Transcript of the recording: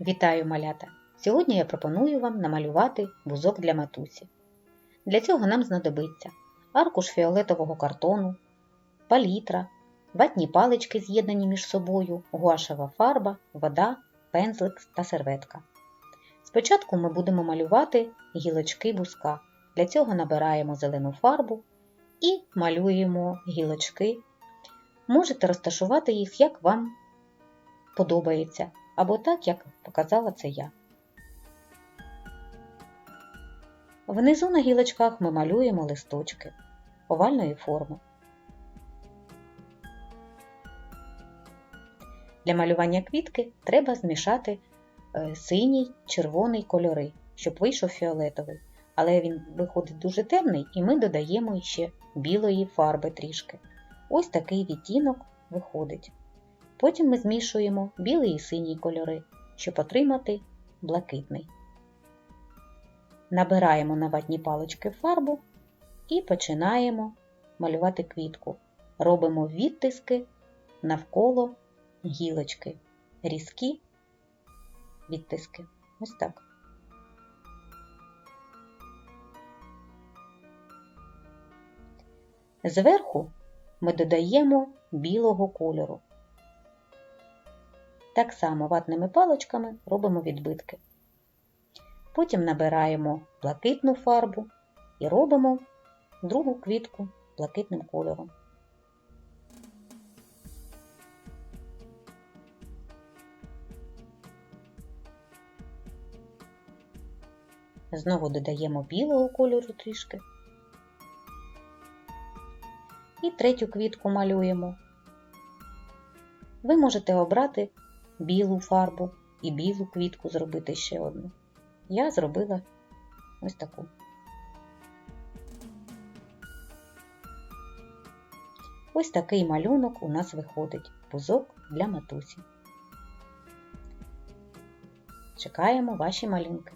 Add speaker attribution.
Speaker 1: Вітаю малята! Сьогодні я пропоную вам намалювати вузок для матусі. Для цього нам знадобиться аркуш фіолетового картону, палітра, ватні палички з'єднані між собою, гуашева фарба, вода, пензлик та серветка. Спочатку ми будемо малювати гілочки вузка. Для цього набираємо зелену фарбу і малюємо гілочки. Можете розташувати їх, як вам подобається, або так, як показала це я. Внизу на гілочках ми малюємо листочки овальної форми. Для малювання квітки треба змішати е, синій, червоний кольори, щоб вийшов фіолетовий. Але він виходить дуже темний, і ми додаємо ще білої фарби трішки. Ось такий відтінок виходить. Потім ми змішуємо білий і синій кольори, щоб отримати блакитний. Набираємо на ватні палички фарбу і починаємо малювати квітку. Робимо відтиски навколо гілочки, різкі відтиски. Ось так. Зверху ми додаємо білого кольору. Так само ватними паличками робимо відбитки. Потім набираємо блакитну фарбу і робимо другу квітку блакитним кольором. Знову додаємо білого кольору трішки. І третю квітку малюємо. Ви можете обрати білу фарбу і білу квітку зробити ще одну. Я зробила ось таку. Ось такий малюнок у нас виходить пузок для матусі. Чекаємо ваші малюнки.